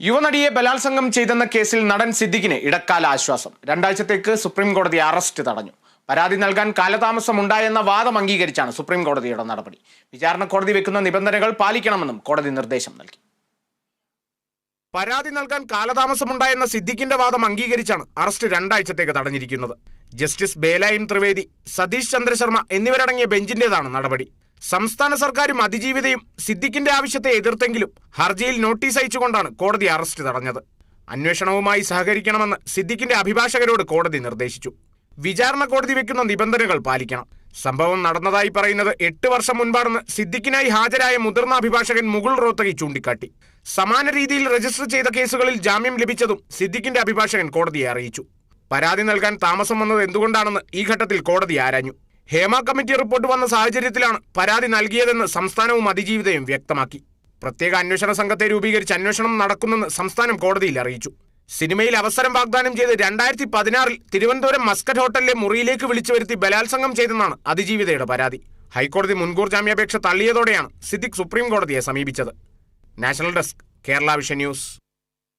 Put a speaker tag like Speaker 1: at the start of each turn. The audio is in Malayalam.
Speaker 1: യുവനടിയെ ബലാത്സംഗം ചെയ്തെന്ന കേസിൽ നടൻ സിദ്ദിഖിന് ഇടക്കാല ആശ്വാസം രണ്ടാഴ്ചത്തേക്ക് സുപ്രീം കോടതി അറസ്റ്റ് തടഞ്ഞു. പരാതി നൽകാൻ കാലതാമസം ഉണ്ടായെന്ന വാദം അംഗീകരിച്ചാണ് സുപ്രീം കോടതിയുടെ നടപടി. വിചാരണ കോടതി വെക്കുന്ന നിബന്ധനകൾ പാലിക്കണമെന്നും കോടതി നിർദ്ദേശം നൽകി. പരാതി നൽകാൻ കാലതാമസമുണ്ടായെന്ന സിദ്ദിഖിന്റെ വാദം അംഗീകരിച്ചാണ് അറസ്റ്റ് രണ്ടാഴ്ചത്തേക്ക് തടഞ്ഞിരിക്കുന്നത്. ജസ്റ്റിസ് ബേലായും ത്രിവേദി സതീഷ് ചന്ദ്രശർമ്മ എന്നിവരടങ്ങിയ ബെഞ്ചിന്റേതാണ് നടപടി. സംസ്ഥാന സർക്കാരും അതിജീവിതയും സിദ്ദിഖിന്റെ ആവശ്യത്തെ എതിർത്തെങ്കിലും ഹർജിയിൽ നോട്ടീസ് അയച്ചുകൊണ്ടാണ് കോടതി അറസ്റ്റ് തടഞ്ഞത്. അന്വേഷണവുമായി സഹകരിക്കണമെന്ന് സിദ്ദിഖിന്റെ അഭിഭാഷകരോട് കോടതി നിർദ്ദേശിച്ചു. വിചാരണ കോടതി വെക്കുന്ന നിബന്ധനകൾ പാലിക്കണം. സംഭവം നടന്നതായി പറയുന്നത് എട്ട് വർഷം മുൻപാണെന്ന് സിദ്ദിഖിനായി ഹാജരായ മുതിർന്ന അഭിഭാഷകൻ മുകുൾ റോത്തകി ചൂണ്ടിക്കാട്ടി. സമാന രീതിയിൽ രജിസ്റ്റർ ചെയ്ത കേസുകളിൽ ജാമ്യം ലഭിച്ചതും സിദ്ദിഖിന്റെ അഭിഭാഷകൻ കോടതിയെ അറിയിച്ചു. പരാതി നൽകാൻ താമസം വന്നത് എന്തുകൊണ്ടാണെന്ന് ഈ ഘട്ടത്തിൽ കോടതി ആരാഞ്ഞു. ഹേമ കമ്മിറ്റി റിപ്പോർട്ട് വന്ന സാഹചര്യത്തിലാണ് പരാതി നൽകിയതെന്ന് സംസ്ഥാനവും അതിജീവിതയും വ്യക്തമാക്കി. പ്രത്യേക അന്വേഷണ സംഘത്തെ രൂപീകരിച്ച് അന്വേഷണം നടക്കുന്നെന്ന് സംസ്ഥാനം കോടതിയിൽ അറിയിച്ചു. സിനിമയിൽ അവസരം വാഗ്ദാനം ചെയ്ത് രണ്ടായിരത്തി പതിനാറിൽ തിരുവനന്തപുരം മസ്കറ്റ് ഹോട്ടലിലെ മുറിയിലേക്ക് വിളിച്ചു വരുത്തി ബലാത്സംഗം ചെയ്തെന്നാണ് അതിജീവിതയുടെ പരാതി. ഹൈക്കോടതി മുൻകൂർ ജാമ്യാപേക്ഷ തള്ളിയതോടെയാണ് സിദ്ദിഖ് സുപ്രീം കോടതിയെ സമീപിച്ചത്. National desk Kerala vision news.